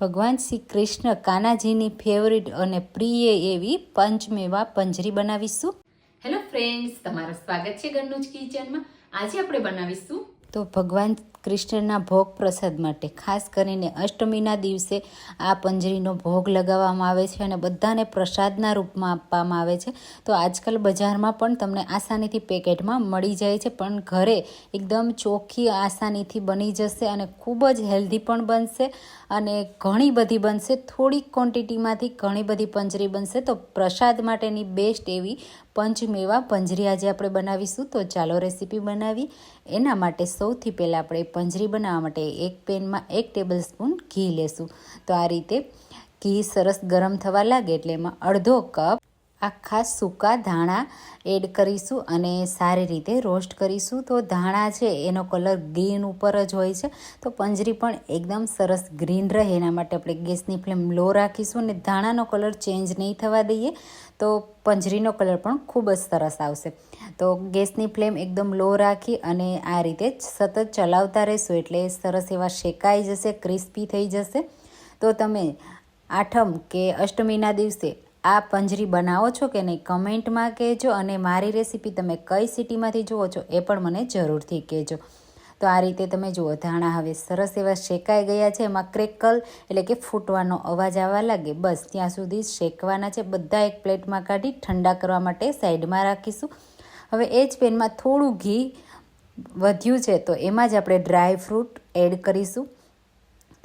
ભગવાન શ્રી કૃષ્ણ કાનાજીની ફેવરિટ અને પ્રિય એવી પંચમેવા પંજરી બનાવીશું. હેલો ફ્રેન્ડ્સ તમારું સ્વાગત છે ઘરનું જ કિચનમાં. આજે આપણે બનાવીશું તો ભગવાન કૃષ્ણના ભોગ પ્રસાદ માટે. ખાસ કરીને અષ્ટમીના દિવસે આ પંજરીનો ભોગ લગાવવામાં આવે છે અને બધાને પ્રસાદના રૂપમાં આપવામાં આવે છે. તો આજકાલ બજારમાં પણ તમને આસાનીથી પેકેટમાં મળી જાય છે, પણ ઘરે એકદમ ચોખ્ખી આસાનીથી બની જશે અને ખૂબ જ હેલ્ધી પણ બનશે અને ઘણી બધી બનશે. થોડીક ક્વોન્ટિટીમાંથી ઘણી બધી પંજરી બનશે. તો પ્રસાદ માટેની બેસ્ટ એવી પંચમેવા પંજરી આજે આપણે બનાવીશું. તો ચાલો રેસીપી બનાવી. એના માટે સૌથી પહેલાં આપણે પંજરી બનાવવા માટે એક પેનમાં એક ટેબલ સ્પૂન ઘી લેશું. તો આ રીતે ઘી સરસ ગરમ થવા લાગે એટલે એમાં અડધો કપ આખા સૂકા ધાણા એડ કરીશું અને સારી રીતે રોસ્ટ કરીશું. તો ધાણા છે એનો કલર ગ્રીન ઉપર જ હોય છે. તો પંજરી પણ એકદમ સરસ ગ્રીન રહે. એના માટે આપણે ગેસની ફ્લેમ લો રાખીશું અને ધાણાનો કલર ચેન્જ નહીં થવા દઈએ તો પંજરીનો કલર પણ ખૂબ જ સરસ આવશે. તો ગેસની ફ્લેમ એકદમ લો રાખી અને આ રીતે સતત ચલાવતા રહેશું એટલે સરસ એવા શેકાઈ જશે, ક્રિસ્પી થઈ જશે. તો તમે આઠમ કે અષ્ટમીના દિવસે આ પંજરી બનાવો છો કે નહીં, કમેન્ટમાં કહેજો અને મારી રેસીપી તમે કઈ સિટીમાંથી જુઓ છો એ પણ મને જરૂરથી કહેજો. તો આ રીતે તમે જુઓ, ધાણા હવે સરસ એવા શેકાઈ ગયા છે, એમાં ક્રેકલ એટલે કે ફૂટવાનો અવાજ આવવા લાગે. બસ, ત્યાં સુધી શેકવાના છે. બધા એક પ્લેટમાં કાઢી ઠંડા કરવા માટે સાઈડમાં રાખીશું. હવે એ જ પેનમાં થોડું ઘી વધ્યું છે, તો એમાં જ આપણે ડ્રાય ફ્રૂટ એડ કરીશું.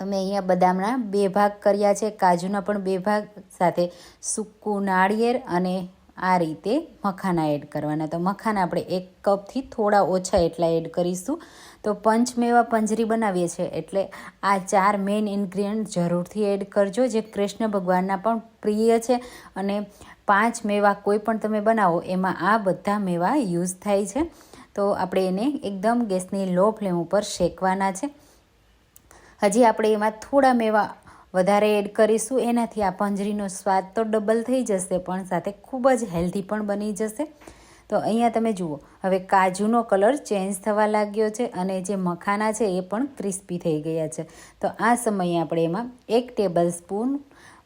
તમે અહીંયા બદામના બે ભાગ કર્યા છે, કાજુના પણ બે ભાગ, સાથે સૂકું નાળિયેર અને આ રીતે મખાના એડ કરવાના. તો મખાના આપણે એક કપથી થોડા ઓછા એટલા એડ કરીશું. તો પંચમેવા પંજરી બનાવીએ છીએ, એટલે આ ચાર મેઇન ઇન્ગ્રીડિયન્ટ જરૂરથી એડ કરજો, જે કૃષ્ણ ભગવાનના પણ પ્રિય છે. અને પાંચ મેવા કોઈ પણ તમે બનાવો, એમાં આ બધા મેવા યુઝ થાય છે. તો આપણે એને એકદમ ગેસની લો ફ્લેમ ઉપર શેકવાના છે. હજી આપણે એમાં થોડા મેવા વધારે એડ કરીશું. એનાથી આ પંજરીનો સ્વાદ તો ડબલ થઈ જશે, પણ સાથે ખૂબ જ હેલ્ધી પણ બની જશે. તો અહીંયા તમે જુઓ, હવે કાજુનો કલર ચેન્જ થવા લાગ્યો છે અને જે મખાના છે એ પણ ક્રિસ્પી થઈ ગયા છે. તો આ સમયે આપણે એમાં એક ટેબલ સ્પૂન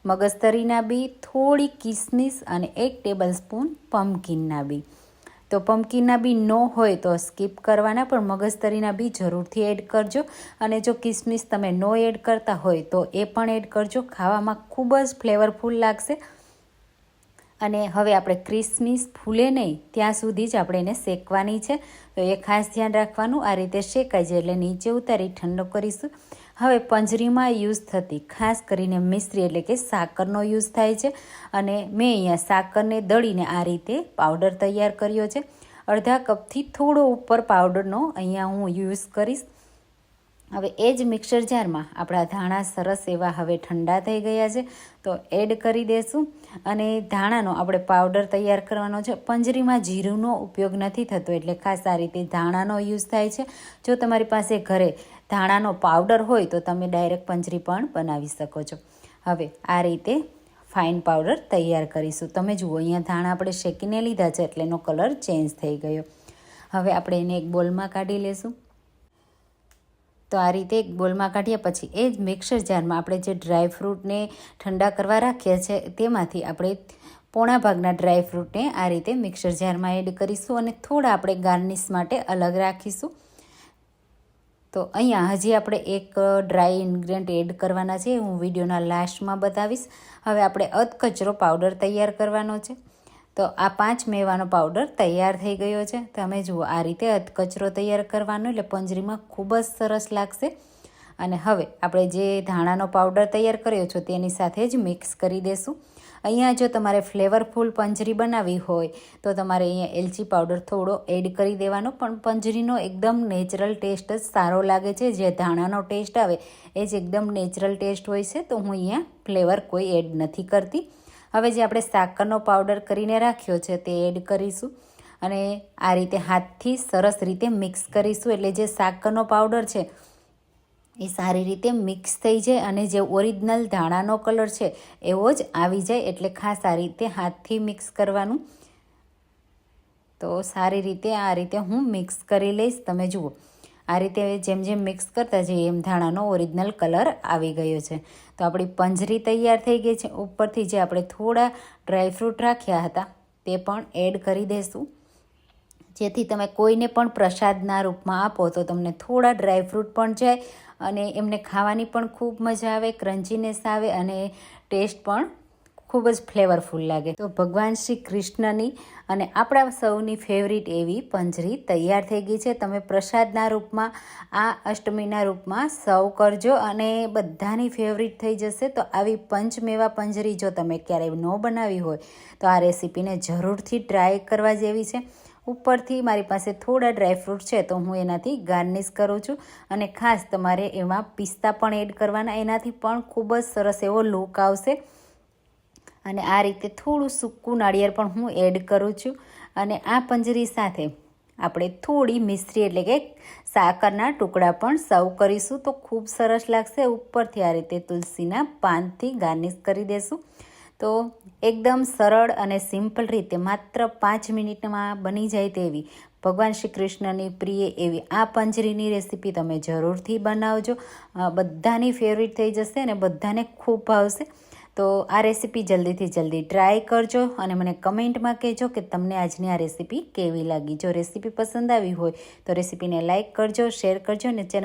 મગજતરીના બી, થોડી કિસમિસ અને એક ટેબલ સ્પૂન પમ્પકિનના બી. તો પમ્પકિનના બી નો હોય તો સ્કીપ કરવાના, પણ મગજતરીના બી જરૂરથી એડ કરજો. અને જો કિસમિસ તમે નો એડ કરતા હોય તો એ પણ એડ કરજો. ખાવામાં ખૂબ જ ફ્લેવરફુલ લાગશે. અને હવે આપણે ક્રિસમિસ ફૂલે નહીં, ત્યાં સુધી જ આપણે એને શેકવાની છે. તો એ ખાસ ધ્યાન રાખવાનું, આ રીતે શેકાય છે એટલે નીચે ઉતારી ઠંડો કરીશું. હવે પંજરીમાં યુઝ થતી, ખાસ કરીને મિશ્રી એટલે કે સાકરનો યુઝ થાય છે. અને મેં અહીંયા સાકરને દળીને આ રીતે પાવડર તૈયાર કર્યો છે. અડધા કપથી થોડો ઉપર પાવડરનો અહીંયા હું યુઝ કરીશ. હવે એ જ મિક્સર જારમાં આપણા ધાણા સરસ એવા હવે ઠંડા થઈ ગયા છે, તો એડ કરી દેશું. અને ધાણાનો આપણે પાવડર તૈયાર કરવાનો છે. પંજરીમાં જીરુંનો ઉપયોગ નથી થતો, એટલે ખાસ આ રીતે ધાણાનો યુઝ થાય છે. જો તમારી પાસે ઘરે ધાણાનો પાવડર હોય, તો તમે ડાયરેક્ટ પંજરી પણ બનાવી શકો છો. હવે આ રીતે ફાઇન પાવડર તૈયાર કરીશું. તમે જુઓ, અહીંયા ધાણા આપણે શેકીને લીધા છે, એટલે એનો કલર ચેન્જ થઈ ગયો. હવે આપણે એને એક બોલમાં કાઢી લેશું. તો આ રીતે બોલમાં કાઢ્યા પછી એ જ મિક્સર જારમાં આપણે જે ડ્રાય ફ્રૂટને ઠંડા કરવા રાખ્યા છે તેમાંથી આપણે પોણા ભાગના ડ્રાય ફ્રૂટને આ રીતે મિક્સર જારમાં એડ કરીશું અને થોડા આપણે ગાર્નિશ માટે અલગ રાખીશું. તો અહીંયા હજી આપણે એક ડ્રાય ઇન્ગ્રીડિયન્ટ એડ કરવાના છે હું વિડીયોના લાસ્ટમાં બતાવીશ. હવે આપણે અધકચરો પાવડર તૈયાર કરવાનો છે. તો આ પાંચ મેવાનો પાવડર તૈયાર થઈ ગયો છે. તમે જુઓ, આ રીતે અધકચરો તૈયાર કરવાનો એટલે પંજરીમાં ખૂબ જ સરસ લાગશે. અને હવે આપણે જે ધાણાનો પાવડર તૈયાર કર્યો છો તેની સાથે જ મિક્સ કરી દેશું. અહીંયા જો તમારે ફ્લેવરફુલ પંજરી બનાવવી હોય, તો તમારે અહીંયા એલચી પાવડર થોડો એડ કરી દેવાનો, પણ પંજરીનો એકદમ નેચરલ ટેસ્ટ જ સારો લાગે છે. જે ધાણાનો ટેસ્ટ આવે, એ જ એકદમ નેચરલ ટેસ્ટ હોય છે. તો હું અહીંયા ફ્લેવર કોઈ એડ નથી કરતી. હવે જે આપણે સાકરનો પાવડર કરીને રાખ્યો છે તે એડ કરીશું. અને આ રીતે હાથથી સરસ રીતે મિક્સ કરીશું. એટલે જે સાકરનો પાવડર છે, એ સારી રીતે મિક્સ થઈ જાય અને જે ઓરિજિનલ ધાણાનો કલર છે, એવો જ આવી જાય. એટલે ખાસ આ રીતે હાથથી મિક્સ કરવાનું. તો સારી રીતે આ રીતે હું મિક્સ કરી લઈશ. તમે જુઓ. આ રીતે જેમ જેમ મિક્સ કરતા જઈએ એમ ધાણાનો ઓરિજિનલ કલર આવી ગયો છે. તો આપણી પંજરી તૈયાર થઈ ગઈ છે. ઉપરથી જે આપણે થોડા ડ્રાયફ્રૂટ રાખ્યા હતા, તે પણ એડ કરી દઈશું જેથી તમે કોઈને પણ પ્રસાદના રૂપમાં આપો તો તમને થોડા ડ્રાયફ્રૂટ પણ જાય અને એમને ખાવાની પણ ખૂબ મજા આવે ક્રન્ચીનેસ આવે અને ટેસ્ટ પણ ખૂબ જ ફ્લેવરફુલ લાગે. તો ભગવાન શ્રી કૃષ્ણની અને આપણા સૌની ફેવરિટ એવી પંજરી તૈયાર થઈ ગઈ છે. તમે પ્રસાદના રૂપમાં, આ અષ્ટમીના રૂપમાં સર્વ કરજો અને બધાની ફેવરિટ થઈ જશે. તો આવી પંચમેવા પંજરી જો તમે ક્યારેય ન બનાવી હોય, તો આ રેસીપીને જરૂરથી ટ્રાય કરવા જેવી છે. ઉપરથી મારી પાસે થોડા ડ્રાયફ્રૂટ છે, તો હું એનાથી ગાર્નિશ કરું છું. અને ખાસ તમારે એમાં પિસ્તા પણ એડ કરવાના. એનાથી પણ ખૂબ જ સરસ એવો લુક આવશે. અને આ રીતે થોડું સૂકું નાળિયેર પણ હું એડ કરું છું. અને આ પંજરી સાથે આપણે થોડી મિશ્રી એટલે કે સાકરના ટુકડા પણ સર્વ કરીશું તો ખૂબ સરસ લાગશે. ઉપરથી આ રીતે તુલસીના પાનથી ગાર્નિશ કરી દેશું. તો એકદમ સરળ અને સિમ્પલ રીતે માત્ર પાંચ મિનિટમાં બની જાય તેવી ભગવાન શ્રી કૃષ્ણની પ્રિય એવી આ પંજરીની રેસીપી તમે જરૂરથી બનાવજો. બધાની ફેવરિટ થઈ જશે અને બધાને ખૂબ ભાવશે. તો આ રેસીપી જલ્દીથી જલ્દી ટ્રાય કરજો અને મને કમેન્ટમાં કહેજો કે તમને આજની આ રેસીપી કેવી લાગી. જો રેસીપી પસંદ આવી હોય તો રેસીપીને લાઇક કરજો, શેર કરજો અને ચેનલ